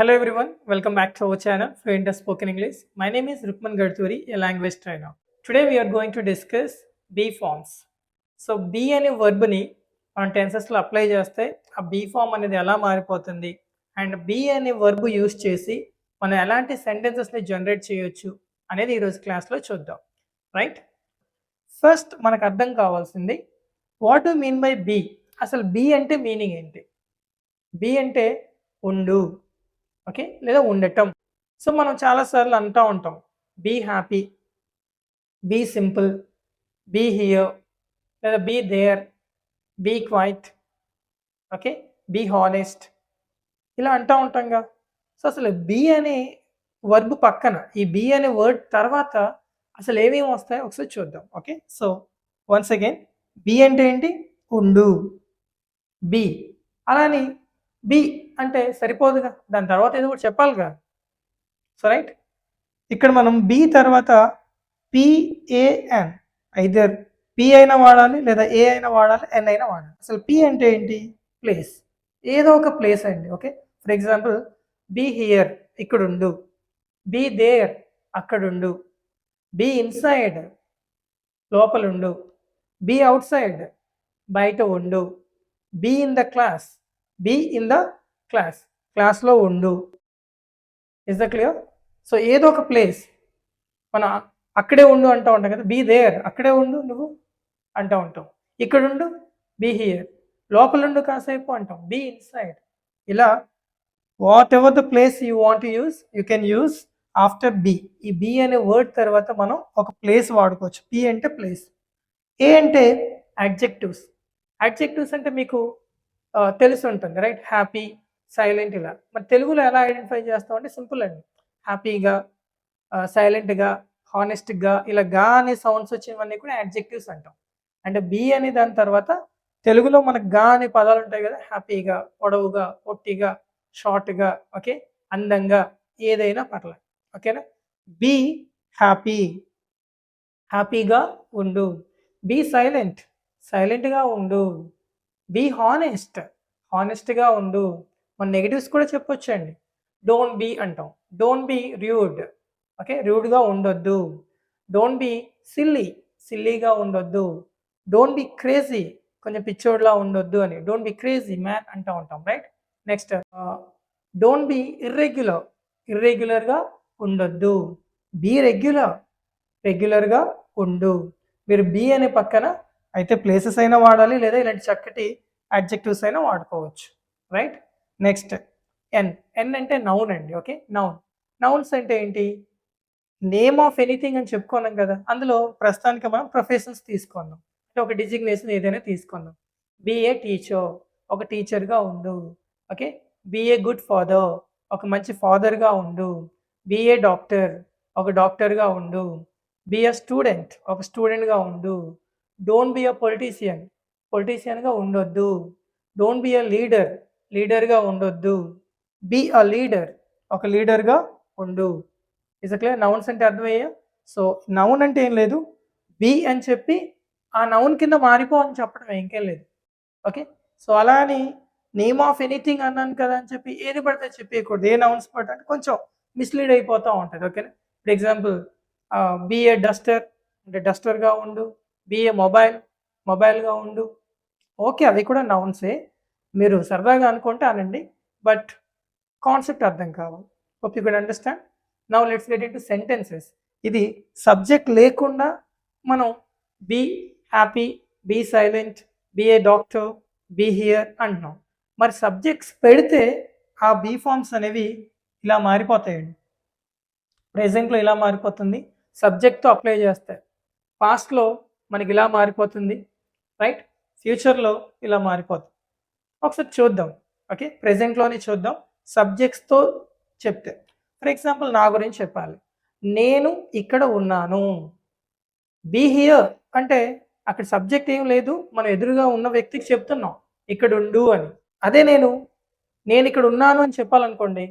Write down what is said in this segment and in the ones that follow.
Hello everyone, welcome back to our channel Fluent as Spoken English. My name is Rukman Gadturi, a language trainer. Today we are going to discuss B forms. So be అనే వర్బ్ని మనం టెన్సెస్లో apply చేస్తే ఆ be form అనేది ఎలా మారిపోతుంది and be అనే వర్బ్ యూస్ చేసి మనం ఎలాంటి సెంటెన్సెస్ని జనరేట్ చేయొచ్చు అనేది ఈరోజు క్లాస్లో చూద్దాం రైట్ ఫస్ట్ మనకు అర్థం కావాల్సింది what do mean by be అసలు బీ అంటే మీనింగ్ ఏంటి బీ అంటే ఉండు ఓకే? లేదా ఉండటం. సో మనం చాలాసార్లు అంటూ ఉంటాం. Be happy be simple be here లేదా be there be quiet okay? Be honest. ఇలా అంటూ ఉంటాం కదా. సో అసలు బీ అనే వర్బ్ పక్కన ఈ బీ అనే వర్డ్ తర్వాత అసలు ఏమేమి వస్తాయో ఒకసారి చూద్దాం okay? So once again be అంటే ఏంటి? ఉండు. బీ. అలానే బి అంటే సరిపోదుగా? దాని తర్వాత ఏదో కూడా చెప్పాలిగా? సో రైట్ ఇక్కడ మనం బి తర్వాత పిఏఎన్ ఐదర్ పి అయినా వాడాలి లేదా ఏ అయినా వాడాలి ఎన్ అయినా వాడాలి. అసలు పి అంటే ఏంటి? ప్లేస్ ఏదో ఒక ప్లేస్ అండి okay for example be here ఇక్కడ ఉండు. బీ దేర్ అక్కడుండు బీ ఇన్సైడ్ లోపలుండు బీ అవుట్ సైడ్ బయట ఉండు. Be in the class be in the class క్లాస్లో ఉండు. ఇస్ ద క్లియర్ సో ఏదో ఒక ప్లేస్ మన అక్కడే ఉండు అంటూ ఉంటాం కదా బీ దేర్ అక్కడే ఉండు నువ్వు అంటూ ఉంటాం. ఇక్కడ ఉండు బీ హియర్ లోపల ఉండు కాసేపు అంటాం. బీ ఇన్సైడ్ ఇలా whatever the place you want use you can use after be ఈ బి అనే వర్డ్ తర్వాత మనం ఒక ప్లేస్ వాడుకోవచ్చు. బి అంటే ప్లేస్ ఏ అంటే అడ్జెక్టివ్స్ అడ్జెక్టివ్స్ అంటే మీకు తెలిసి ఉంటుంది రైట్ హ్యాపీ సైలెంట్ ఇలా. మరి తెలుగులో ఎలా ఐడెంటిఫై చేస్తాం అంటే సింపుల్ అండి. హ్యాపీగా సైలెంట్గా హానెస్ట్గా ఇలా గా అనే సౌండ్స్ వచ్చినవన్నీ కూడా యాడ్జెక్టివ్స్ అంటాం. అంటే బి అనే దాని తర్వాత తెలుగులో మనకు గా అనే పదాలు ఉంటాయి కదా హ్యాపీగా పొడవుగా పొట్టిగా షార్ట్గా ఓకే అందంగా ఏదైనా పర్లేదు ఓకేనా? Be happy. హ్యాపీగా ఉండు. Be silent. సైలెంట్గా ఉండు. Be honest. హానెస్ట్గా ఉండు. మన నెగిటివ్స్ కూడా చెప్పొచ్చండి. డోంట్ బీ అంటాం. డోంట్ బీ ర్యూడ్ ఓకే ర్యూడ్గా ఉండొద్దు. డోంట్ బీ సిల్లీ సిల్లీగా ఉండొద్దు. డోంట్ బీ క్రేజీ కొంచెం పిచ్చోడ్లా ఉండొద్దు అని. డోంట్ బీ క్రేజీ మ్యాన్ అంటూ ఉంటాం right next don't be irregular ఇర్రెగ్యులర్గా ఉండొద్దు. బీ రెగ్యులర్ రెగ్యులర్గా ఉండు. మీరు బీ అనే పక్కన అయితే ప్లేసెస్ అయినా వాడాలి లేదా ఇలాంటి చక్కటి అడ్జెక్టివ్స్ అయినా వాడుకోవచ్చు రైట్ నెక్స్ట్ ఎన్. ఎన్ అంటే నౌన్ అండి ఓకే? నౌన్. నౌన్స్ అంటే ఏంటి? నేమ్ ఆఫ్ ఎనీథింగ్ అని చెప్పుకున్నాం కదా అందులో ప్రస్తుతానికి మనం ప్రొఫెషన్స్ తీసుకుందాం. అంటే ఒక డిజిగ్నేషన్ ఏదైనా తీసుకుందాం. బిఏ టీచర్ ఒక టీచర్గా ఉండు ఓకే? బిఏ గుడ్ ఫాదర్ ఒక మంచి ఫాదర్గా ఉండు. బిఏ డాక్టర్ ఒక డాక్టర్గా ఉండు. బిఏ స్టూడెంట్ ఒక స్టూడెంట్గా ఉండు. డోంట్ బి అ పొలిటీషియన్ పొలిటీషియన్గా ఉండొద్దు. డోంట్ బి అ లీడర్ లీడర్గా ఉండొద్దు. Be a leader. ఒక లీడర్గా ఉండు. Is clear? నౌన్స్ అంటే అర్థమయ్యా? సో నౌన్ అంటే ఏం లేదు. బీ అని చెప్పి ఆ నౌన్ కింద మారిపో అని చెప్పడం ఇంకేం లేదు. ఓకే? సో అలా అని నేమ్ ఆఫ్ ఎనీథింగ్ అన్నాను కదా అని చెప్పి ఏది పడితే చెప్పేయకూడదు. ఏ నౌన్స్ పడితే అంటే కొంచెం మిస్లీడ్ అయిపోతూ ఉంటుంది. ఓకేనా? For example be a duster. అంటే డస్టర్గా ఉండు. బిఏ మొబైల్ మొబైల్గా ఉండు. ఓకే అది కూడా నౌన్సే. మీరు సరదాగా అనుకుంటే అనండి. బట్ కాన్సెప్ట్ అర్థం కావాలి. Hope you could understand now let's get into sentences ఇది సబ్జెక్ట్ లేకుండా మనం be happy be silent be a doctor be here అంటున్నాం. మరి సబ్జెక్ట్స్ పెడితే ఆ బీ ఫామ్స్ అనేవి ఇలా మారిపోతాయండి. ప్రెజెంట్లో ఇలా మారిపోతుంది. సబ్జెక్ట్తో అప్లై చేస్తే పాస్ట్లో మనకి ఇలా మారిపోతుంది. రైట్ ఫ్యూచర్లో ఇలా మారిపోతుంది. ఒకసారి చూద్దాం. ఓకే? ప్రెజెంట్లోనే చూద్దాం. సబ్జెక్ట్స్తో చెప్తే. ఫర్ ఎగ్జాంపుల్ నా గురించి చెప్పాలి. నేను ఇక్కడ ఉన్నాను. బీ హియర్ అంటే అక్కడ సబ్జెక్ట్ ఏం లేదు. మనం ఎదురుగా ఉన్న వ్యక్తికి చెప్తున్నాం. ఇక్కడ ఉండు అని. అదే నేను నేను ఇక్కడ ఉన్నాను అని చెప్పాలనుకోండి.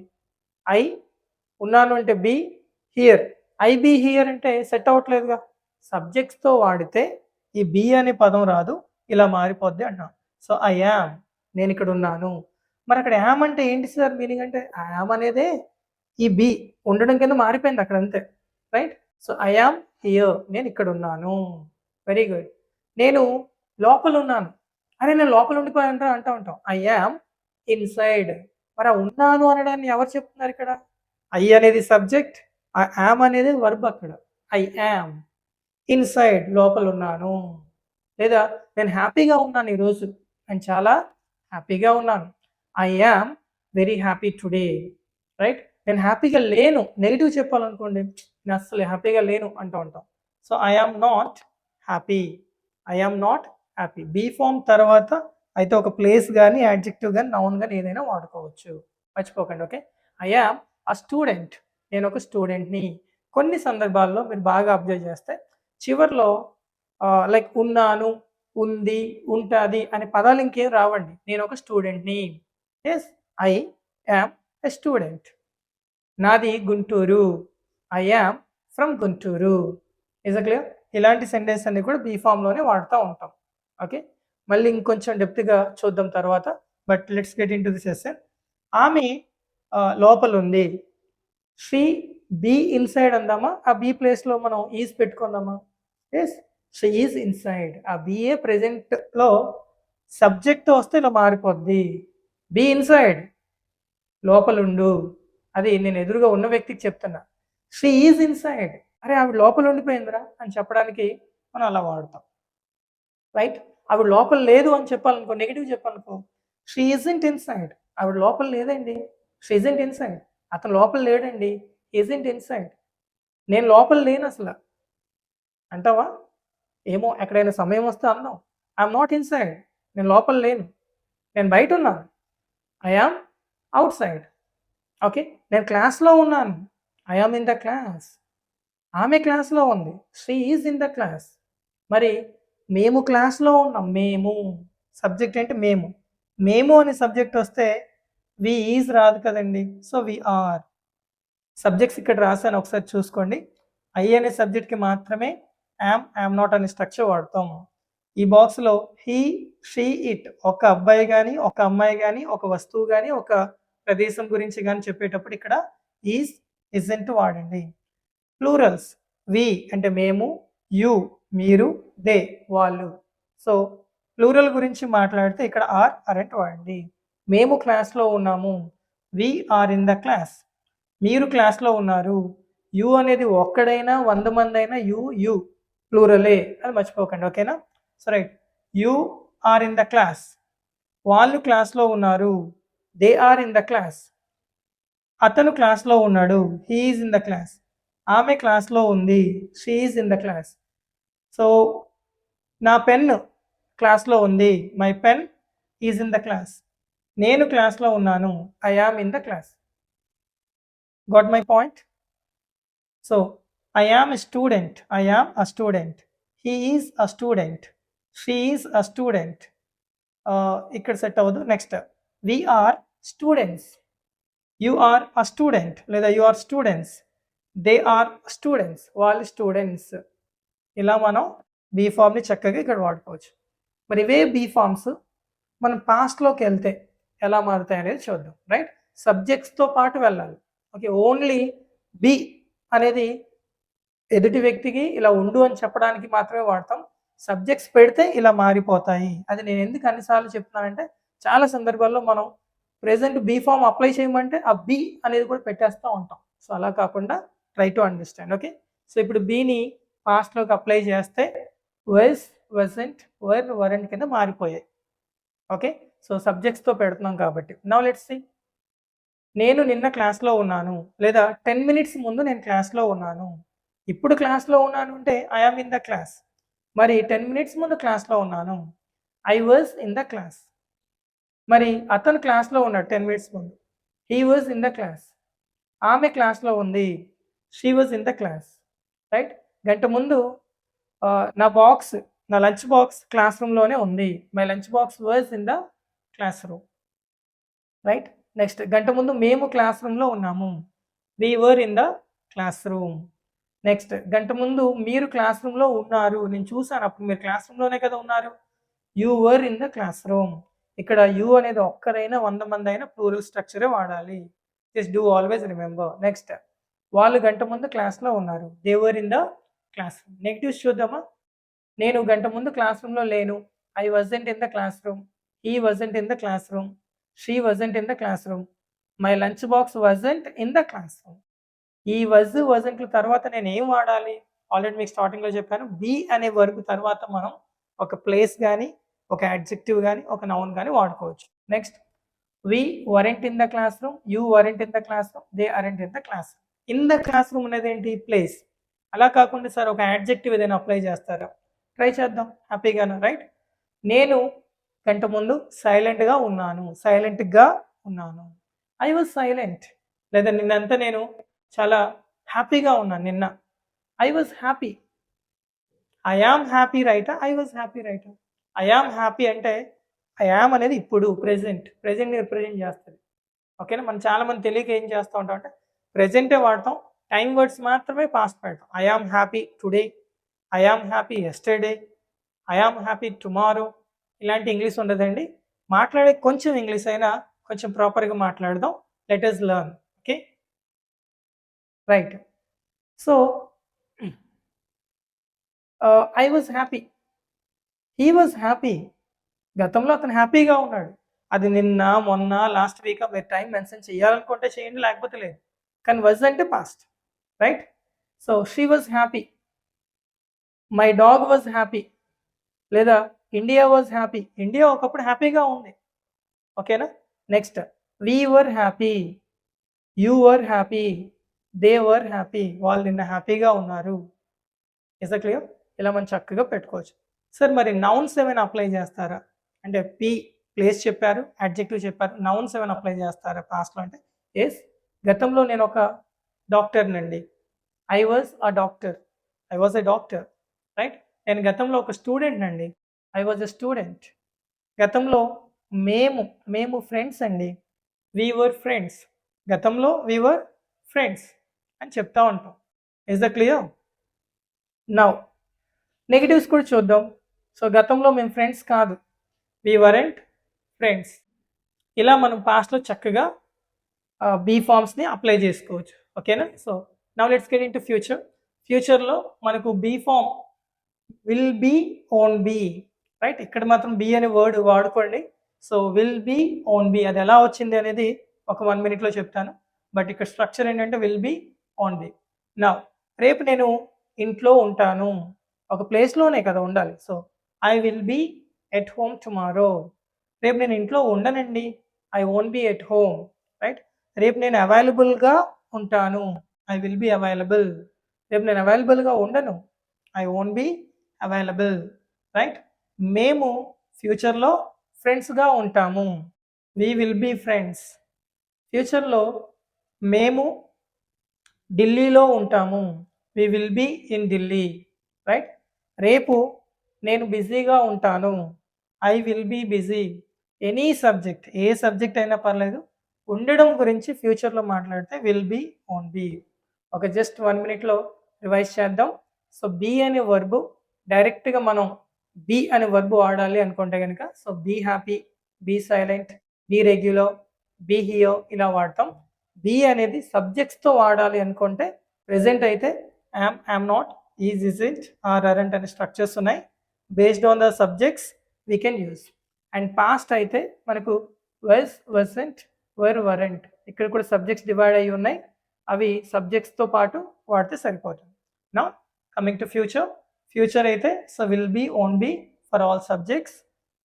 ఐ ఉన్నాను అంటే be here. I be here అంటే సెట్ అవ్వట్లేదుగా. సబ్జెక్ట్స్తో వాడితే ఈ బీ అనే పదం రాదు. ఇలా మారిపోద్ది అంటున్నాం సో ఐ యామ్. నేను ఇక్కడ ఉన్నాను మరి అక్కడ యామ్ అంటే ఏంటి సార్ మీనింగ్ అంటే యామ్ అనేదే ఈ బి ఉండడం కింద మారిపోయింది అక్కడ అంతే right? So I am here నేను ఇక్కడ ఉన్నాను వెరీ గుడ్. నేను లోపల ఉన్నాను అరే నేను లోపల ఉండిపోయాను అంటూ ఉంటాం. I am inside. మరి ఆ ఉన్నాను అనడాన్ని ఎవరు చెప్తున్నారు ఇక్కడ? ఐ అనేది సబ్జెక్ట్ ఆ యామ్ అనేది వర్బ్ అక్కడ. ఐ యామ్ ఇన్సైడ్ లోపల ఉన్నాను లేదా నేను హ్యాపీగా ఉన్నాను ఈరోజు. నేను చాలా హ్యాపీగా ఉన్నాను. I am very happy today. Right? నేను హ్యాపీగా లేను. నెగిటివ్ చెప్పాలనుకోండి నేను అస్సలు హ్యాపీగా లేను అంటూ ఉంటాం. So I am not happy. I am not happy. Be form తర్వాత అయితే ఒక ప్లేస్ కానీ యాడ్జెక్టివ్ కానీ నౌన్ కానీ ఏదైనా వాడుకోవచ్చు. మర్చిపోకండి ఓకే? ఐ ఆమ్ ఆ స్టూడెంట్. నేను ఒక స్టూడెంట్ని. కొన్ని సందర్భాల్లో మీరు బాగా అబ్జర్వ్ చేస్తే చివర్లో లైక్ ఉన్నాను ఉంది ఉంటుంది అనే పదాలు ఇంకేం రావండి. నేను ఒక స్టూడెంట్ని. Yes I am a student. నాది Guntur. I am from Guntur. Is clear ఇలాంటి సెంటెన్స్ అన్ని కూడా బీ ఫామ్లోనే వాడుతూ ఉంటాం. ఓకే? మళ్ళీ ఇంకొంచెం డెప్త్గా చూద్దాం తర్వాత but let's get into the session ఆమె లోపల ఉంది. షీ బీ ఇన్సైడ్ అందామా? ఆ బీ ప్లేస్లో మనం ఈజ్ పెట్టుకుందామా? ఎస్ షీ ఈజ్ ఇన్సైడ్ ఆ బిఏ ప్రెజెంట్లో సబ్జెక్ట్ వస్తే ఇలా మారిపోద్ది. బీ ఇన్సైడ్ లోపలుండు. అది నేను ఎదురుగా ఉన్న వ్యక్తికి చెప్తున్నా. షీ ఈజ్ ఇన్సైడ్ అరే ఆవిడ లోపల ఉండిపోయిందిరా అని చెప్పడానికి మనం అలా వాడతాం. రైట్ ఆవిడ లోపల లేదు అని చెప్పాలనుకో నెగిటివ్ చెప్పాలనుకో షీ ఇజెంట్ ఇన్సైడ్ ఆవిడ లోపల లేదండి. షీ ఇజెంట్ ఇన్సైడ్ అతను లోపల లేడండి. ఇజెంట్ ఇన్సైడ్ నేను లోపల లేను అసలు. అంటావా? ఏమో ఎక్కడైనా సమయం వస్తే అందాం ఐఎమ్ నాట్ ఇన్సైడ్ నేను లోపల లేను. నేను బయట ఉన్నాను. ఐ అవుట్ సైడ్ ఓకే నేను క్లాస్లో ఉన్నాను. ఐ ఇన్ ద క్లాస్ ఆమె క్లాస్లో ఉంది. She is in the class మరి మేము క్లాస్లో ఉన్నాం. మేము. సబ్జెక్ట్ అంటే మేము. మేము అనే సబ్జెక్ట్ వస్తే వి ఈజ్ రాదు కదండి. సో వి ఆర్ సబ్జెక్ట్స్ ఇక్కడ రాశాను. ఒకసారి చూసుకోండి. ఐ అనే సబ్జెక్ట్కి మాత్రమే యామ్ యామ్ నాట్ అనే స్ట్రక్చర్ వాడతాము. ఈ బాక్స్లో హీ షీ ఇట్ ఒక అబ్బాయి కానీ ఒక అమ్మాయి కానీ ఒక వస్తువు కానీ ఒక ప్రదేశం గురించి కానీ చెప్పేటప్పుడు ఇక్కడ ఈజ్ ఇజెంట్ వాడండి. ప్లూరల్స్ వి అంటే మేము యు మీరు దే వాళ్ళు. సో ప్లూరల్ గురించి మాట్లాడితే ఇక్కడ ఆర్ అరెంట్ వాడండి. మేము క్లాస్లో ఉన్నాము. We are in the class మీరు క్లాస్లో ఉన్నారు. యు అనేది ఒక్కడైనా వంద మంది అయినా యు యు ప్లూరలే అది మర్చిపోకండి ఓకేనా so right you are in the class వాళ్ళు క్లాస్లో ఉన్నారు. They are in the class అతను క్లాస్లో ఉన్నాడు. హీఈస్ ఇన్ ద క్లాస్ ఆమె క్లాస్లో ఉంది. She is in the class so నా పెన్ క్లాస్లో ఉంది. My pen is in the class నేను క్లాస్లో ఉన్నాను. I am in the class got my point so I am a student I am a student he is a student she is a student ఇక్కడ set అవ్వదు. Next we are students you are a student లేదా you are students they are students వాళ్ళు students ఇలా మనం be ఫామ్ని చక్కగా ఇక్కడ వాడుకోవచ్చు. మరి ఇవే బీ ఫామ్స్ మనం పాస్ట్లోకి వెళ్తే ఎలా మారుతాయి అనేది చూద్దాం. రైట్ సబ్జెక్ట్స్తో పాటు వెళ్ళాలి. ఓకే ఓన్లీ బి అనేది ఎదుటి వ్యక్తికి ఇలా ఉండు అని చెప్పడానికి మాత్రమే వాడతాం. సబ్జెక్ట్స్ పెడితే ఇలా మారిపోతాయి. అది నేను ఎందుకు అన్నిసార్లు చెప్తున్నానంటే చాలా సందర్భాల్లో మనం ప్రెసెంట్ బీ ఫామ్ అప్లై చేయమంటే ఆ బి అనేది కూడా పెట్టేస్తూ ఉంటాం. సో అలా కాకుండా try to understand. Okay? So ఇప్పుడు బీని పాస్ట్లోకి అప్లై చేస్తే వెస్ వెసెంట్ వర్ వరెంట్ కింద మారిపోయాయి. ఓకే? సో సబ్జెక్ట్స్తో పెడుతున్నాం కాబట్టి. నవ్ లెట్స్ సి నేను నిన్న క్లాస్లో ఉన్నాను. లేదా టెన్ మినిట్స్ ముందు నేను క్లాస్లో ఉన్నాను. ఇప్పుడు క్లాస్లో ఉన్నాను అంటే I am in the class మరి టెన్ మినిట్స్ ముందు క్లాస్లో ఉన్నాను. I was in the class మరి అతను క్లాస్లో ఉన్నాడు టెన్ మినిట్స్ ముందు. He was in the class ఆమె క్లాస్లో ఉంది. She was in the class right గంట ముందు నా బాక్స్ నా లంచ్ బాక్స్ క్లాస్ రూమ్లోనే ఉంది. My lunch box was in the classroom right next గంట ముందు మేము క్లాస్ రూమ్లో ఉన్నాము. We were in the classroom next గంట ముందు మీరు క్లాస్ రూమ్లో ఉన్నారు. నేను చూసాను అప్పుడు మీరు క్లాస్ రూమ్లోనే కదా ఉన్నారు. You were in the classroom ఇక్కడ యు అనేది ఒక్కరైనా వంద మంది అయినా ప్లూరల్ స్ట్రక్చరే వాడాలి. Just do always remember next వాళ్ళు గంట ముందు క్లాస్లో ఉన్నారు. They were in the classroom negatives చూద్దామా? నేను గంట ముందు క్లాస్ రూమ్లో లేను. I wasn't in the classroom he wasn't in the classroom she wasn't in the classroom my lunch box wasn't in the classroom ఈ వజ్ వజెంట్ల తర్వాత నేను ఏం వాడాలి? ఆల్రెడీ మీకు స్టార్టింగ్లో చెప్పాను. బి అనే వర్బ్ తర్వాత మనం ఒక ప్లేస్ కానీ ఒక అడ్జెక్టివ్ కానీ ఒక నౌన్ కానీ వాడుకోవచ్చు. Next we weren't in the classroom you weren't in the classroom they aren't in the classroom in the classroom అనేది ఏంటి ప్లేస్ అలా కాకుండా సార్ ఒక యాడ్జెక్టివ్ ఏదైనా అప్లై చేస్తారా? ట్రై చేద్దాం. హ్యాపీగాను రైట్ నేను గంట ముందు సైలెంట్గా ఉన్నాను. సైలెంట్గా ఉన్నాను. ఐ వాజ్ సైలెంట్ లేదా నిన్నంతా నేను చాలా హ్యాపీగా ఉన్నాను నిన్న. I was happy I am happy రైటా ఐ వాజ్ హ్యాపీ రైటా ఐ ఆమ్ హ్యాపీ అంటే ఐ ఆమ్ అనేది ఇప్పుడు ప్రెజెంట్ ప్రెజెంట్ రిప్రజెంట్ చేస్తుంది. ఓకేనా? మనం చాలా మంది తెలియక ఏం చేస్తూ ఉంటాం అంటే ప్రెజెంటే వాడతాం టైం వర్డ్స్ మాత్రమే పాస్ట్ పెడతాం. I am happy today I am happy yesterday I am happy tomorrow ఇలాంటి ఇంగ్లీష్ ఉండదండి. మాట్లాడే కొంచెం ఇంగ్లీష్ అయినా కొంచెం ప్రాపర్గా మాట్లాడదాం. Let us learn okay right so I was happy he was happy గతంలో అతను హ్యాపీగా ఉన్నాడు. అది నిన్న మొన్న లాస్ట్ వీక్ మీరు టైం మెన్షన్ చేయాలనుకుంటే చేయండి లేకపోతే లేదు. కానీ వజ్ అంటే past right so she was happy my dog was happy లేదా ఇండియా వాజ్ హ్యాపీ ఇండియా ఒకప్పుడు హ్యాపీగా ఉంది. ఓకేనా next we were happy you were happy they were happy వాళ్ళు నిన్న హ్యాపీగా ఉన్నారు. ఇస్ క్లియర్ ఇలా మనం చక్కగా పెట్టుకోవచ్చు. సార్ మరి నౌన్స్ ఏమైనా అప్లై చేస్తారా? అంటే పి ప్లేస్ చెప్పారు అడ్జెక్టివ్ చెప్పారు నౌన్స్ ఏమైనా అప్లై చేస్తారా పాస్ట్లో అంటే? ఎస్ గతంలో నేను ఒక డాక్టర్నండి I was a doctor I was a doctor right నేను గతంలో ఒక స్టూడెంట్ అండి. ఐ వాజ్ ఎ స్టూడెంట్ గతంలో మేము మేము ఫ్రెండ్స్ అండి. వీ వర్ ఫ్రెండ్స్ గతంలో వీ వర్ ఫ్రెండ్స్ అని చెప్తా ఉంటాం. Is the clear now negatives కూడా చూద్దాం. సో గతంలో మేము ఫ్రెండ్స్ కాదు. వీ వరెంట్ ఫ్రెండ్స్ ఇలా మనం పాస్ట్లో చక్కగా బీ ఫామ్స్ని అప్లై చేసుకోవచ్చు. ఓకేనా so now let's get into future ఫ్యూచర్లో మనకు be form will be won't be right ఇక్కడ మాత్రం బీ అనే వర్డ్ వాడుకోండి. So will be won't be అది ఎలా వచ్చింది అనేది ఒక వన్ మినిట్లో చెప్తాను. బట్ ఇక్కడ స్ట్రక్చర్ ఏంటంటే విల్ బీ ఓన్ బీ నా రేపు నేను ఇంట్లో ఉంటాను. ఒక ప్లేస్లోనే కదా ఉండాలి. So I will be at home tomorrow రేపు నేను ఇంట్లో ఉండనండి. I won't be at home right రేపు నేను అవైలబుల్గా ఉంటాను. ఐ విల్ బీ అవైలబుల్ రేపు నేను అవైలబుల్గా ఉండను. I won't be available right మేము ఫ్యూచర్లో ఫ్రెండ్స్గా ఉంటాము. వీ విల్ బీ ఫ్రెండ్స్ ఫ్యూచర్లో మేము ఢిల్లీలో ఉంటాము. We will be in Delhi right రేపు నేను బిజీగా ఉంటాను. I will be busy any subject A subject అయినా పర్లేదు. ఉండడం గురించి ఫ్యూచర్లో మాట్లాడితే విల్ బీ ఓన్ బీ ఒక జస్ట్ వన్ మినిట్లో రివైజ్ చేద్దాం. సో బీ అనే వర్బు డైరెక్ట్గా మనం బీ అనే వర్బు వాడాలి అనుకుంటే కనుక so be happy be silent be regular be here ఇలా వాడతాం. బీ అనేది సబ్జెక్ట్స్తో వాడాలి అనుకుంటే ప్రజెంట్ అయితే am am not is is it are aren't అనే స్ట్రక్చర్స్ ఉన్నాయి. Based on the subjects we can use and past అయితే మనకు వెస్ వెసెంట్ వర్ వరెంట్ ఇక్కడ కూడా సబ్జెక్ట్స్ డివైడ్ అయ్యి ఉన్నాయి. అవి సబ్జెక్ట్స్తో పాటు వాడితే సరిపోతుంది. నా కమింగ్ టు ఫ్యూచర్ ఫ్యూచర్ అయితే so will be won't be for all subjects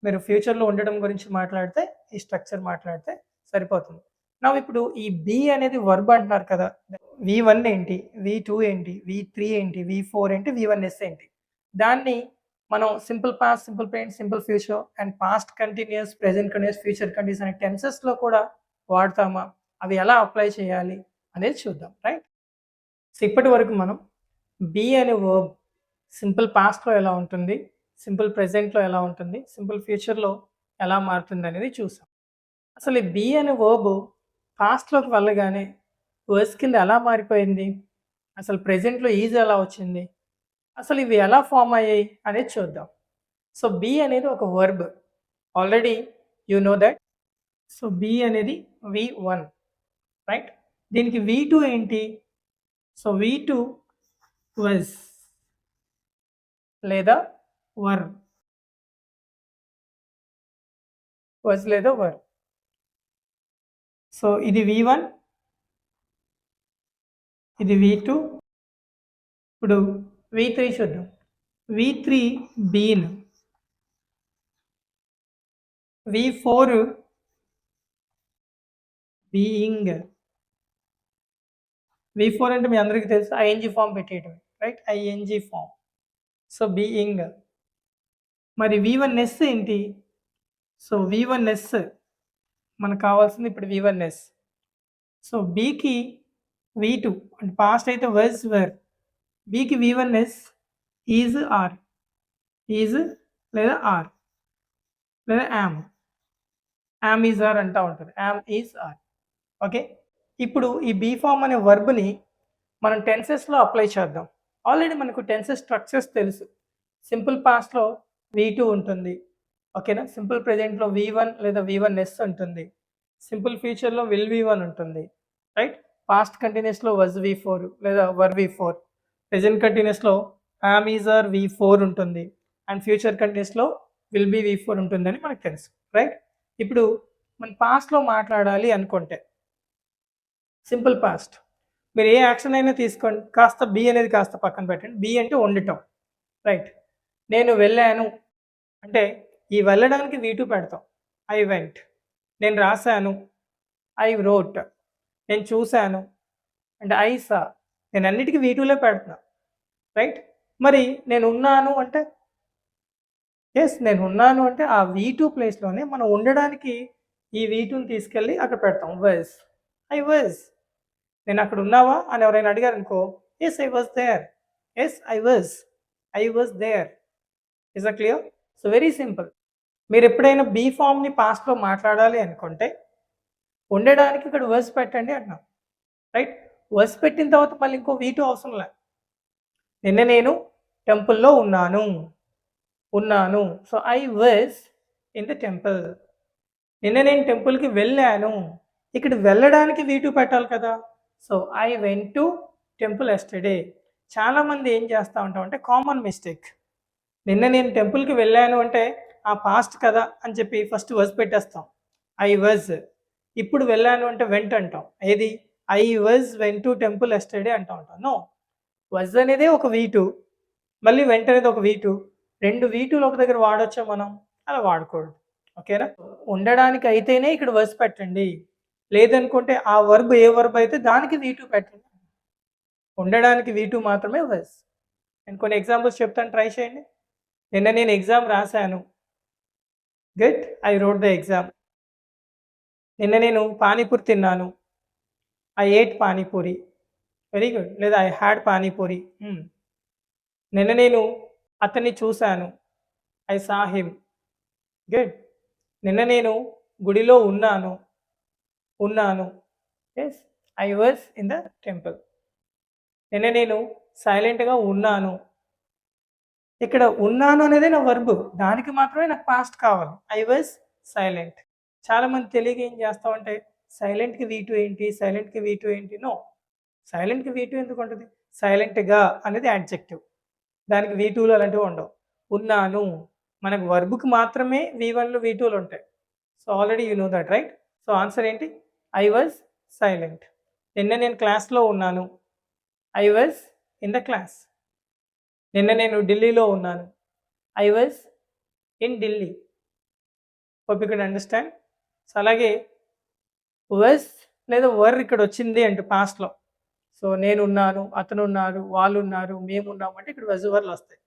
మీరు ఫ్యూచర్లో ఉండడం గురించి మాట్లాడితే ఈ స్ట్రక్చర్ మాట్లాడితే సరిపోతుంది. నా ఇప్పుడు ఈ బి అనేది వర్బ్ అంటున్నారు కదా. వి వన్ ఏంటి? వి టూ ఏంటి? వి త్రీ ఏంటి? వి ఫోర్ ఏంటి? వి వన్ ఎస్ ఏంటి? దాన్ని మనం simple past simple paint simple future and past continuous present continuous future continuous అనే టెన్సెస్లో కూడా వాడతామా? అవి ఎలా అప్లై చేయాలి అనేది చూద్దాం రైట్ సో ఇప్పటి వరకు మనం బి అనే వర్బ్ సింపుల్ పాస్ట్లో ఎలా ఉంటుంది? సింపుల్ ప్రెజెంట్లో ఎలా ఉంటుంది? సింపుల్ ఫ్యూచర్లో ఎలా మారుతుంది అనేది చూసాం. అసలు ఈ బి అనే వర్బ్ పాస్ట్లోకి వెళ్ళగానే వర్స్ కింద ఎలా మారిపోయింది? అసలు ప్రెజెంట్లో ఈజ్ ఎలా వచ్చింది? అసలు ఇవి ఎలా ఫామ్ అయ్యాయి? అనేది చూద్దాం. సో బి అనేది ఒక verb already you know that so be అనేది వి వన్ రైట్ దీనికి వి టూ ఏంటి? సో వి టూ వజ్ లేదా వర్? వజ్ లేదా వర్? సో ఇది వి వన్ ఇది వి టూ ఇప్పుడు వి త్రీ చూద్దాం. V three been V four being V four అంటే మీ అందరికీ తెలుసు ING form పెట్టేయటం right ING form so being మరి వి వన్ ఎస్ ఏంటి? సో వి వన్ ఎస్ మనకు కావాల్సింది ఇప్పుడు వి వన్ ఎస్ సో బీకి వి టూ అంటే పాస్ట్ అయితే వర్స్ వర్ బీకి V one S is are is లేదా ఆర్ లేదా యామ్ యామ్ ఈజ్ ఆర్ అంటూ ఉంటుంది. యామ్ ఈజ్ ఆర్ ఓకే ఇప్పుడు ఈ బీ ఫామ్ అనే వర్బ్ని మనం టెన్సెస్లో అప్లై చేద్దాం. ఆల్రెడీ మనకు టెన్సెస్ స్ట్రక్చర్స్ తెలుసు. సింపుల్ పాస్ట్లో వి టూ ఉంటుంది. ఓకేనా? సింపుల్ ప్రజెంట్లో వి వన్ లేదా వి వన్ ఎస్ ఉంటుంది. సింపుల్ ఫ్యూచర్లో విల్ వి వన్ ఉంటుంది. రైట్? పాస్ట్ కంటిన్యూస్లో వజ్ వి ఫోర్ లేదా వర్ వి ఫోర్ ప్రెజెంట్ కంటిన్యూస్లో ఆర్ వి ఫోర్ ఉంటుంది. అండ్ ఫ్యూచర్ కంటిన్యూస్లో విల్ బి వి ఫోర్ ఉంటుందని మనకు తెలుసు. రైట్? ఇప్పుడు మన పాస్ట్లో మాట్లాడాలి అనుకుంటే. Simple past. మీరు ఏ యాక్షన్ అయినా తీసుకోండి. కాస్త బి అనేది కాస్త పక్కన పెట్టండి. బి అంటే వండటం. రైట్? నేను వెళ్ళాను. అంటే ఈ వెళ్ళడానికి వీ టూ పెడతాం. ఐ వెంట్ నేను రాశాను. ఐ రోట్ నేను చూశాను. అంటే ఐ సా నేను అన్నిటికీ వీ పెడుతున్నా. రైట్ మరి నేను ఉన్నాను అంటే? ఎస్ నేను ఉన్నాను అంటే ఆ వీ టూ ప్లేస్లోనే మనం ఉండడానికి ఈ వీ టూని తీసుకెళ్ళి అక్కడ పెడతాం. వజ్ ఐ వజ్ నేను అక్కడ ఉన్నావా అని ఎవరైనా అడిగారు అనుకో yes I was there yes I was I was there is a clear so very simple. మీరు ఎప్పుడైనా బీ ఫామ్ని పాస్ట్లో మాట్లాడాలి అనుకుంటే ఉండడానికి ఇక్కడ వర్స్ పెట్టండి అంటున్నాం. రైట్? వర్స్ పెట్టిన తర్వాత మళ్ళీ ఇంకో వీటు అవసరం లే. నిన్న నేను టెంపుల్లో ఉన్నాను. ఉన్నాను. So I was in the temple. నిన్న నేను టెంపుల్కి వెళ్ళాను. ఇక్కడ వెళ్ళడానికి వీటు పెట్టాలి కదా. So I went to temple yesterday. చాలామంది ఏం చేస్తూ ఉంటామంటే కామన్ మిస్టేక్. నిన్న నేను టెంపుల్కి వెళ్ళాను అంటే ఆ పాస్ట్ కదా అని చెప్పి ఫస్ట్ వజ్ పెట్టేస్తాం. ఐ వజ్ ఇప్పుడు వెళ్ళాను అంటే వెంట అంటాం. ఏది? I was when to temple yesterday అంటూ ఉంటాం నో. వజ్ అనేది ఒక వీ టూ మళ్ళీ వెంట అనేది ఒక వీ టూ రెండు వీ టూలు ఒక దగ్గర వాడొచ్చా మనం? అలా వాడకూడదు. ఓకేనా? ఉండడానికి అయితేనే ఇక్కడ వజ్ పెట్టండి. లేదనుకుంటే ఆ వర్బ్ ఏ వర్బ్ అయితే దానికి వీ టూ పెట్టండి. ఉండడానికి వీ టూ మాత్రమే వస్ నేను కొన్ని ఎగ్జాంపుల్స్ చెప్తాను. ట్రై చేయండి. నిన్న నేను ఎగ్జామ్ రాశాను. Get I rode the exam నిన్న నేను పానీపూరి తిన్నాను. I ate panipuri. Very good లేదా ఐ హ్యాడ్ పానీపూరి. Hmm. నిన్న నేను అతన్ని చూశాను. ఐ సా హిమ్ గుడ్ నిన్న నేను గుడిలో ఉన్నాను. ఉన్నాను. Yes I was in the temple నిన్న నేను సైలెంట్గా ఉన్నాను. ఇక్కడ ఉన్నాను అనేది నా వర్బ్. దానికి మాత్రమే నాకు పాస్ట్ కావాలి. ఐ వాజ్ సైలెంట్ చాలామంది తెలియక ఏం చేస్తామంటే సైలెంట్కి వీటు ఏంటి సైలెంట్కి వీటు ఏంటి? నో సైలెంట్కి వీటు ఎందుకు ఉంటుంది? సైలెంట్గా అనేది యాడ్జెక్టివ్ దానికి వీ టూలు అలాంటివి ఉండవు. ఉన్నాను. మనకు వర్బుకి మాత్రమే వి వన్లు వీ టూలు ఉంటాయి. So already you know that right so answer ఏంటి? ఐ వాజ్ సైలెంట్ నిన్న నేను క్లాస్లో ఉన్నాను. I was in the class నిన్న నేను ఢిల్లీలో ఉన్నాను. I was in Delhi hope you can understand so అలాగే వజ్ లేదా వర్ ఇక్కడ వచ్చింది అంటే పాస్ట్లో సో నేను ఉన్నాను అతను ఉన్నారు వాళ్ళు ఉన్నారు మేము ఉన్నాము అంటే ఇక్కడ వజ్ వర్లు వస్తాయి.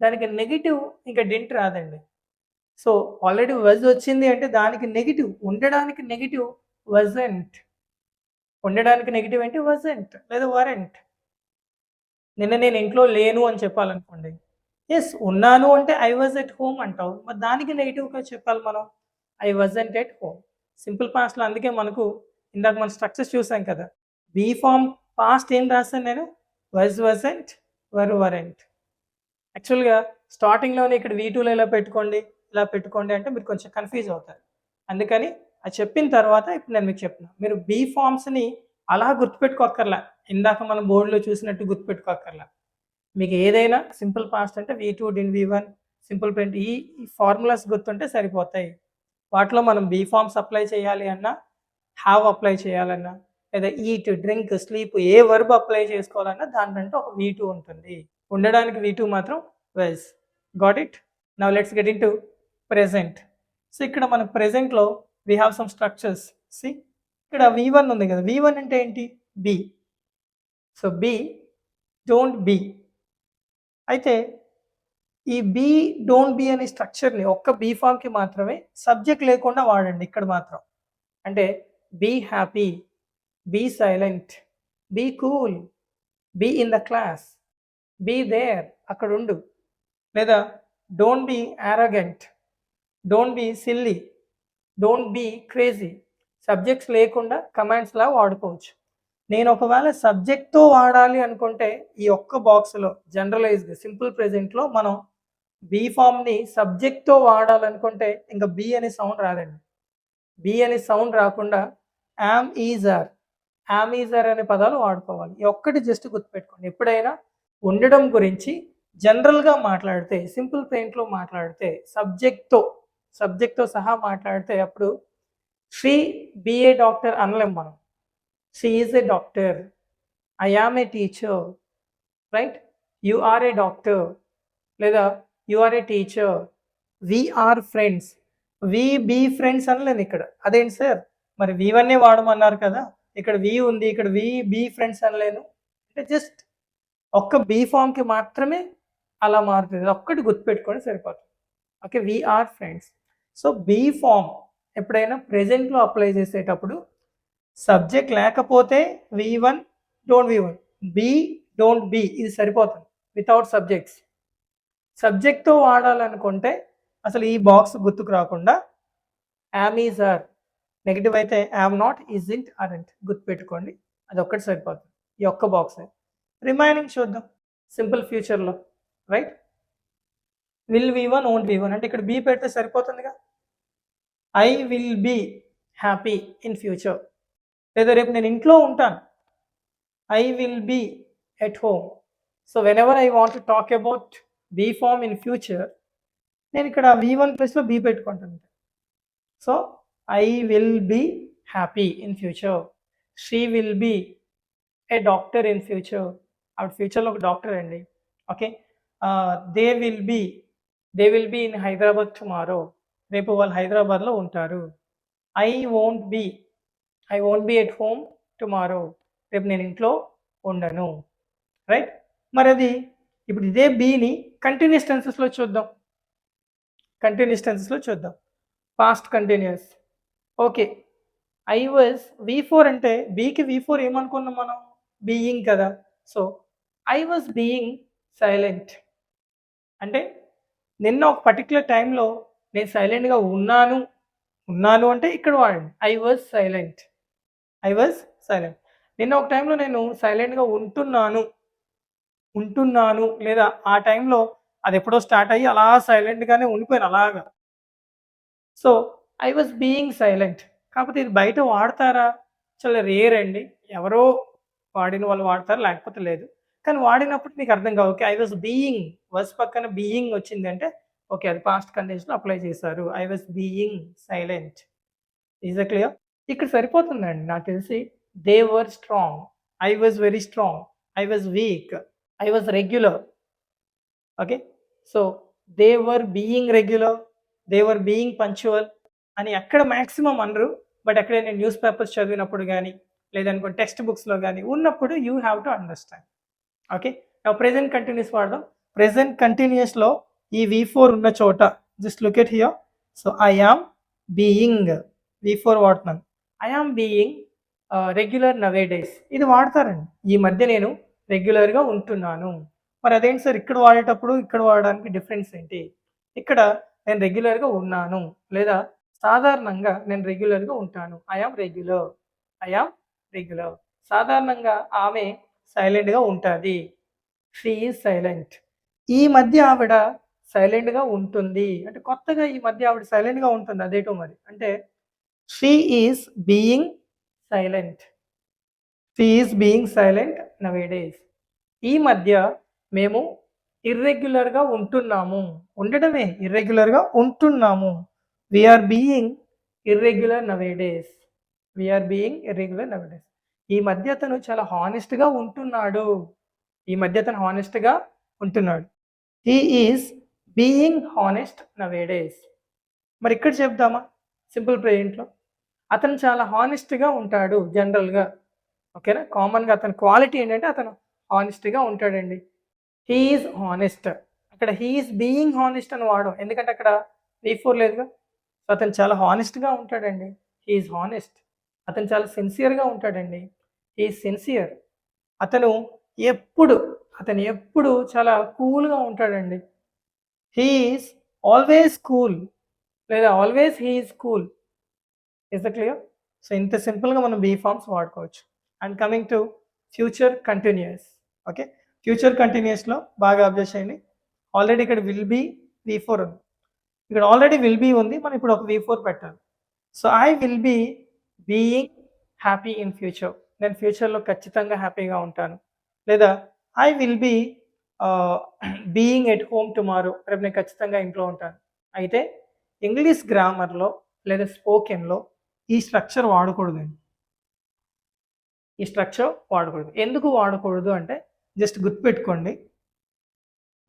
దానికి నెగిటివ్ ఇంకా డింట్ రాదండి. సో ఆల్రెడీ వజ్ వచ్చింది అంటే దానికి నెగిటివ్ ఉండడానికి నెగిటివ్ వజెంట్ ఉండడానికి నెగిటివ్ అంటే వజెంట్ లేదా వరెంట్ నిన్న నేను ఇంట్లో లేను అని చెప్పాలనుకోండి. ఎస్ ఉన్నాను అంటే ఐ వాజ్ ఎట్ హోమ్ అంటావు. మరి దానికి నెగిటివ్గా చెప్పాలి మనం. I wasn't at home simple పాస్ట్లో అందుకే మనకు ఇందాక మన స్ట్రక్చర్స్ చూసాం కదా. బీ ఫామ్ పాస్ట్ ఏం రాశాను నేను? వజ్ వజెంట్ వర్ వరెంట్ యాక్చువల్గా స్టార్టింగ్లోనే ఇక్కడ వీ టూలో ఇలా పెట్టుకోండి ఇలా పెట్టుకోండి అంటే మీరు కొంచెం కన్ఫ్యూజ్ అవుతారు. అందుకని అది చెప్పిన తర్వాత ఇప్పుడు నేను మీకు చెప్తున్నాను మీరు బీ ఫామ్స్ని అలా గుర్తుపెట్టుకోకర్లా ఇందాక మనం బోర్డులో చూసినట్టు గుర్తుపెట్టుకోకర్లా మీకు ఏదైనా సింపుల్ పాస్ట్ అంటే V two DIN V one simple print ఈ ఫార్ములాస్ గుర్తుంటే సరిపోతాయి. వాటిలో మనం బీ ఫార్మ్స్ అప్లై చేయాలి అన్నా హ్యావ్ అప్లై చేయాలన్నా లేదా ఈట్ డ్రింక్ స్లీప్ ఏ వర్బ్ అప్లై చేసుకోవాలన్నా దానికంటే ఒక వీ టూ ఉంటుంది. ఉండడానికి వీ టూ మాత్రం wells got it now let's get into present so ఇక్కడ మన ప్రెజెంట్లో we have some structures see ఇక్కడ వి వన్ ఉంది కదా. వి వన్ అంటే ఏంటి? Be so be don't be. అయితే ఈ బి డోంట్ బి అనే స్ట్రక్చర్ని ఒక్క బీ ఫామ్కి మాత్రమే సబ్జెక్ట్ లేకుండా వాడండి ఇక్కడ మాత్రం. అంటే be happy be silent be cool be in the class be there అక్కడ ఉండు. లేదా don't be arrogant don't be silly don't be crazy. Subjects లేకుండా కమాండ్స్లా వాడుకోవచ్చు. నేను ఒకవేళ సబ్జెక్ట్తో వాడాలి అనుకుంటే ఈ ఒక్క బాక్స్లో జనరలైజ్గా సింపుల్ ప్రెజెంట్లో మనం బీ ఫామ్ని సబ్జెక్ట్తో వాడాలనుకుంటే ఇంకా బి అనే సౌండ్ రాదండి. బి అనే సౌండ్ రాకుండా యామ్ ఈజర్ యామ్ ఈజర్ అనే పదాలు వాడుకోవాలి. ఈ ఒక్కటి జస్ట్ గుర్తుపెట్టుకోండి. ఎప్పుడైనా ఉండడం గురించి జనరల్గా మాట్లాడితే సింపుల్ పెయింట్లో మాట్లాడితే సబ్జెక్ట్తో సబ్జెక్ట్తో సహా మాట్లాడితే అప్పుడు శ్రీ బిఏ డాక్టర్ అనలేం మనం. She is a doctor I am a teacher right you are a doctor లేదా you are a teacher we are friends we be friends అనలేను ఇక్కడ. అదేంటి సార్? మరి వి వన్నే వాడమన్నారు కదా? ఇక్కడ వి ఉంది. ఇక్కడ వి బీ ఫ్రెండ్స్ అనలేను. అంటే జస్ట్ ఒక్క బీ ఫామ్కి మాత్రమే అలా మారుతుంది. ఒక్కటి గుర్తుపెట్టుకొని సరిపోతుంది. Okay we are friends so be form ఎప్పుడైనా ప్రెజెంట్లో అప్లై చేసేటప్పుడు సబ్జెక్ట్ లేకపోతే V one don't V one be don't be ఇది సరిపోతుంది. వితౌట్ సబ్జెక్ట్స్ సబ్జెక్ట్తో వాడాలనుకుంటే అసలు ఈ బాక్స్ గుర్తుకు రాకుండా యామ్ ఈజ్ ఆర్ నెగిటివ్ అయితే am not isn't aren't గుర్తుపెట్టుకోండి. అది ఒక్కటి సరిపోతుంది. ఈ ఒక్క బాక్స్ రిమైనింగ్ చూద్దాం. సింపుల్ ఫ్యూచర్లో right will V one won't V one అంటే ఇక్కడ బీ పెడితే సరిపోతుందిగా? I will be happy in future లేదా రేపు నేను ఇంట్లో ఉంటాను I will be at home so whenever I want talk about be form in future నేను ఇక్కడ వి వన్ ప్లస్లో బీ పెట్టుకుంటాను. So I will be happy in future she will be a doctor in future ఆవిడ ఫ్యూచర్లో ఒక doctor అండి. Okay they will be they will be in Hyderabad tomorrow రేపు వాళ్ళు హైదరాబాద్లో ఉంటారు. I won't be I won't be at home tomorrow రేపు నేను ఇంట్లో ఉండను. రైట్ మరి అది ఇప్పుడు ఇదే బీని కంటిన్యూస్ టెన్సెస్లో చూద్దాం. కంటిన్యూస్ టెన్సెస్లో చూద్దాం. Past continuous okay I was V four అంటే బీకి వి ఫోర్ ఏమనుకున్నాం మనం? బీయింగ్ కదా. So I was being silent అంటే నిన్న ఒక పర్టికులర్ టైంలో నేను సైలెంట్గా ఉన్నాను. ఉన్నాను అంటే ఇక్కడ వాడండి. I was silent I was silent నిన్న ఒక టైంలో నేను సైలెంట్గా ఉంటున్నాను. ఉంటున్నాను. లేదా ఆ టైంలో అది ఎప్పుడో స్టార్ట్ అయ్యి అలా సైలెంట్గానే ఉండిపోయాను. అలాగా. So I was being silent కాకపోతే ఇది బయట వాడతారా? చాలా రేర్ అండి. ఎవరో వాడిన వాళ్ళు వాడతారు. లేకపోతే లేదు. కానీ వాడినప్పుడు మీకు అర్థం కావు. ఓకే ఐ వాజ్ బీయింగ్ వస్ పక్కన బీయింగ్ వచ్చింది అంటే ఓకే అది పాస్ట్ కండిషన్లో అప్లై చేశారు. I was being silent is clear ఇక్కడ సరిపోతుందండి. నాకు తెలిసి they were strong I was very strong I was weak I was regular okay so they were being regular they were being punctual అని ఎక్కడ maximum అనరు. But ఎక్కడ నేను news papers చదివినప్పుడు కానీ లేదనుకో టెక్స్ట్ బుక్స్లో కానీ ఉన్నప్పుడు you have to understand okay నా ప్రెజెంట్ కంటిన్యూస్ వాడదాం. ప్రెజెంట్ కంటిన్యూస్లో ఈ వి ఫోర్ ఉన్న చోట just look at here so I am being V four వాడుతున్నాను. I being regular nowadays ఇది వాడతారండి. ఈ మధ్య నేను రెగ్యులర్గా ఉంటున్నాను. మరి అదేంటి సార్? ఇక్కడ వాడేటప్పుడు ఇక్కడ వాడడానికి డిఫరెన్స్ ఏంటి? ఇక్కడ నేను రెగ్యులర్గా ఉన్నాను. లేదా సాధారణంగా నేను రెగ్యులర్గా ఉంటాను. ఐఆమ్ రెగ్యులర్ ఐఆమ్ రెగ్యులర్ సాధారణంగా ఆమె సైలెంట్గా ఉంటుంది. షీ ఈజ్ సైలెంట్ ఈ మధ్య ఆవిడ సైలెంట్గా ఉంటుంది. అంటే కొత్తగా ఈ మధ్య ఆవిడ సైలెంట్గా ఉంటుంది? అదేటో మరి. అంటే she is being silent she is being silent nowadays ఈ మధ్య మేము ఇర్రెగ్యులర్గా ఉంటున్నాము. ఉండడమే ఇర్రెగ్యులర్గా ఉంటున్నాము. We are being irregular nowadays we are being irregular nowadays ఈ మధ్య అతను చాలా హానెస్ట్గా ఉంటున్నాడు. ఈ మధ్య అతను హానెస్ట్గా ఉంటున్నాడు. He is being honest nowadays మరి ఇక్కడ చెప్దామా? సింపుల్ ప్రేయింట్లో అతను చాలా హానెస్ట్గా ఉంటాడు జనరల్గా ఓకేనా కామన్గా అతని క్వాలిటీ ఏంటంటే అతను హానెస్ట్గా ఉంటాడండి. హీఈస్ హానెస్ట్ అక్కడ హీఈస్ బీయింగ్ హానెస్ట్ అని వాడు. ఎందుకంటే అక్కడ వి ఫోర్ లేదుగా? సో అతను చాలా హానెస్ట్గా ఉంటాడండి. హీఈస్ హానెస్ట్ అతను చాలా సిన్సియర్గా ఉంటాడండి. హీ సిన్సియర్ అతను ఎప్పుడు అతను ఎప్పుడు చాలా కూల్గా ఉంటాడండి. హీఈస్ ఆల్వేస్ కూల్ లేదా always he is cool is the clear so ఇంత సింపుల్గా మనం బీ ఫార్మ్స్ వాడుకోవచ్చు and coming to future continuous okay future కంటిన్యూస్లో బాగా అబ్జర్వ్ చేయండి. ఆల్రెడీ ఇక్కడ విల్ బీ వి ఫోర్ ఉంది. ఇక్కడ ఆల్రెడీ విల్ బీ ఉంది. మనం ఇప్పుడు ఒక వి ఫోర్ పెట్టాలి. So I will be being happy in future నేను ఫ్యూచర్లో ఖచ్చితంగా హ్యాపీగా ఉంటాను. లేదా I will be being at home tomorrow రేపు నేను ఖచ్చితంగా ఇంట్లో ఉంటాను. అయితే ఇంగ్లీష్ గ్రామర్లో లేదా స్పోకెన్లో ఈ స్ట్రక్చర్ వాడకూడదండి ఈ స్ట్రక్చర్ వాడకూడదు. ఎందుకు వాడకూడదు అంటే జస్ట్ గుర్తుపెట్టుకోండి.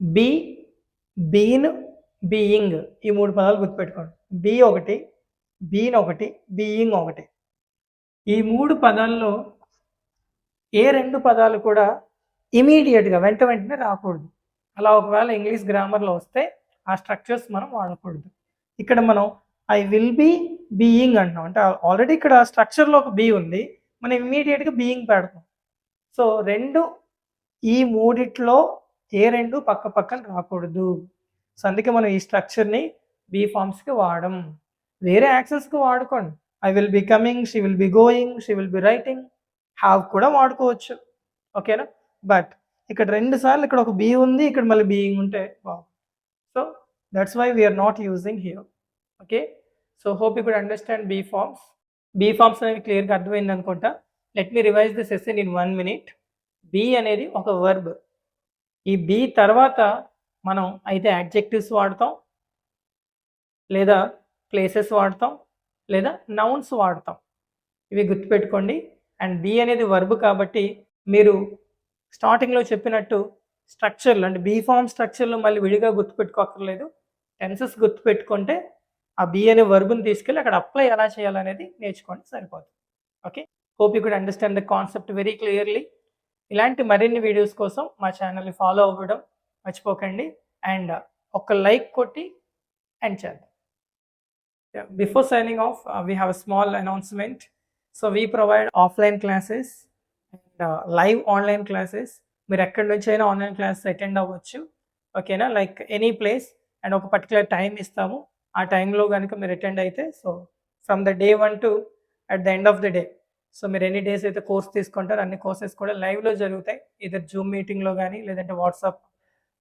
బీ బీన్ బీయింగ్ ఈ మూడు పదాలు గుర్తుపెట్టుకోండి. బీ ఒకటి బీన్ ఒకటి బీయింగ్ ఒకటి. ఈ మూడు పదాల్లో ఏ రెండు పదాలు కూడా ఇమీడియట్గా వెంట వెంటనే రాకూడదు. అలా ఒకవేళ ఇంగ్లీష్ గ్రామర్లో వస్తే ఆ స్ట్రక్చర్స్ మనం వాడకూడదు. ఇక్కడ మనం ఐ విల్ బీ బీయింగ్ అంటున్నాం. అంటే ఆల్రెడీ ఇక్కడ స్ట్రక్చర్లో ఒక బీ ఉంది. మనం ఇమీడియట్గా బీయింగ్ పెడతాం. సో రెండు ఈ మూడిట్లో ఏ రెండు పక్క పక్కన రాకూడదు. సో అందుకే మనం ఈ స్ట్రక్చర్ని బీ ఫార్మ్స్కి వాడడం వేరే యాక్సెస్కి వాడుకోండి. I will be coming she will be going she will be writing have కూడా వాడుకోవచ్చు. ఓకేనా బట్ ఇక్కడ రెండు సార్లు ఇక్కడ ఒక బీ ఉంది ఇక్కడ మళ్ళీ బీయింగ్ ఉంటే బాగు so that's why we are not using here okay so hope you could understand be forms be forms అనేవి క్లియర్గా అర్థమైంది అనుకుంటా. Let me revise this S N in one minute be అనేది ఒక వర్బ్ ఈ బీ తర్వాత మనం అయితే యాడ్జెక్టివ్స్ వాడతాం. లేదా ప్లేసెస్ వాడతాం. లేదా నౌన్స్ వాడతాం. ఇవి గుర్తుపెట్టుకోండి. అండ్ బీ అనేది వర్బ్ కాబట్టి మీరు స్టార్టింగ్లో చెప్పినట్టు స్ట్రక్చర్లు అంటే బీ ఫామ్ స్ట్రక్చర్లు మళ్ళీ విడిగా గుర్తుపెట్టుకోకర్లేదు టెన్సెస్ గుర్తుపెట్టుకుంటే ఆ బీ అనే వర్బుని తీసుకెళ్ళి అక్కడ అప్లై ఎలా చేయాలనేది నేర్చుకోండి సరిపోతుంది. Okay hope you could understand the concept very clearly ఇలాంటి మరిన్ని వీడియోస్ కోసం మా ఛానల్ని ఫాలో అవ్వడం మర్చిపోకండి. అండ్ ఒక లైక్ కొట్టి ఎండ్ చేద్దాం. Before signing off we have a small announcement so we provide offline classes and live online classes మీరు ఎక్కడి నుంచి అయినా ఆన్లైన్ క్లాసెస్ అటెండ్ అవ్వచ్చు ఓకేనా లైక్ ఎనీ ప్లేస్ అండ్ ఒక పర్టికులర్ టైం ఇస్తాము. ఆ టైంలో కనుక మీరు అటెండ్ అయితే so from the day one to at the end of the day so మీరు ఎన్ని డేస్ అయితే కోర్స్ తీసుకుంటారో అన్ని కోర్సెస్ కూడా లైవ్లో జరుగుతాయి. ఇదర్ జూమ్ మీటింగ్లో కానీ లేదంటే వాట్సాప్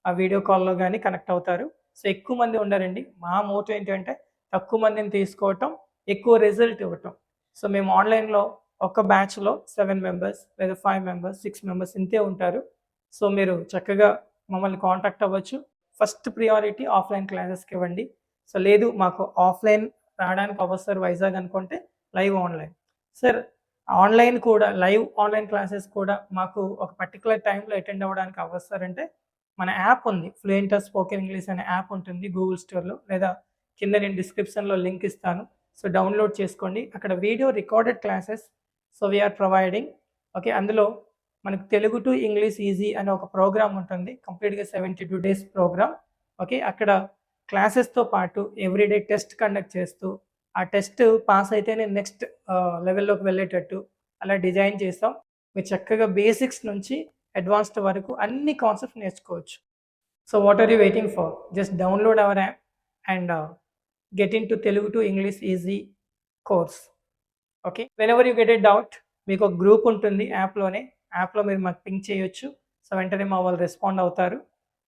ఆ వీడియో కాల్లో కానీ కనెక్ట్ అవుతారు. సో ఎక్కువ మంది ఉండరండి. మా మోటో ఏంటంటే తక్కువ మందిని తీసుకోవటం ఎక్కువ రిజల్ట్ ఇవ్వటం. సో మేము ఆన్లైన్లో ఒక బ్యాచ్లో సెవెన్ మెంబర్స్ లేదా ఫైవ్ మెంబర్స్ సిక్స్ మెంబర్స్ ఇంతే ఉంటారు. సో మీరు చక్కగా మమ్మల్ని కాంటాక్ట్ అవ్వచ్చు. ఫస్ట్ ప్రియారిటీ ఆఫ్లైన్ క్లాసెస్కి ఇవ్వండి. సో లేదు మాకు ఆఫ్లైన్ రావడానికి అవ్వదు సార్ వైజాగ్ అనుకుంటే లైవ్ ఆన్లైన్. సార్ ఆన్లైన్ కూడా లైవ్ ఆన్లైన్ క్లాసెస్ కూడా మాకు ఒక పర్టికులర్ టైంలో అటెండ్ అవ్వడానికి అవ్వదు సార్ అంటే మన యాప్ ఉంది. ఫ్లూయెంటర్ స్పోకెన్ ఇంగ్లీష్ అనే యాప్ ఉంటుంది గూగుల్ స్టోర్లో. లేదా కింద నేను డిస్క్రిప్షన్లో లింక్ ఇస్తాను. సో డౌన్లోడ్ చేసుకోండి. అక్కడ video recorded classes. So we are providing okay అందులో మనకు తెలుగు టు ఇంగ్లీష్ ఈజీ అనే ఒక ప్రోగ్రామ్ ఉంటుంది. కంప్లీట్గా seventy two days program. Okay అక్కడ క్లాసెస్తో పాటు ఎవ్రీడే టెస్ట్ కండక్ట్ చేస్తూ ఆ టెస్ట్ పాస్ అయితేనే నెక్స్ట్ లెవెల్లోకి వెళ్ళేటట్టు అలా డిజైన్ చేస్తాం. మీరు చక్కగా బేసిక్స్ నుంచి అడ్వాన్స్డ్ వరకు అన్ని కాన్సెప్ట్స్ నేర్చుకోవచ్చు. So what are you waiting for just download our app and get in to Telugu to English easy course okay whenever you get a doubt మీకు ఒక గ్రూప్ ఉంటుంది యాప్లోనే యాప్లో మీరు మాకు పింక్ చేయొచ్చు. సో వెంటనే మా వాళ్ళు రెస్పాండ్ అవుతారు.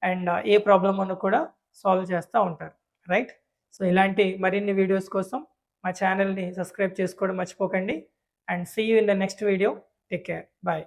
అండ్ uh, ఏ ప్రాబ్లం అన్న కూడా సాల్వ్ చేస్తూ ఉంటారు రైట్ సో ఇలాంటి మరిన్ని వీడియోస్ కోసం మా ఛానల్ని సబ్స్క్రైబ్ చేసుకోవడం మర్చిపోకండి. And see you in the next video take care bye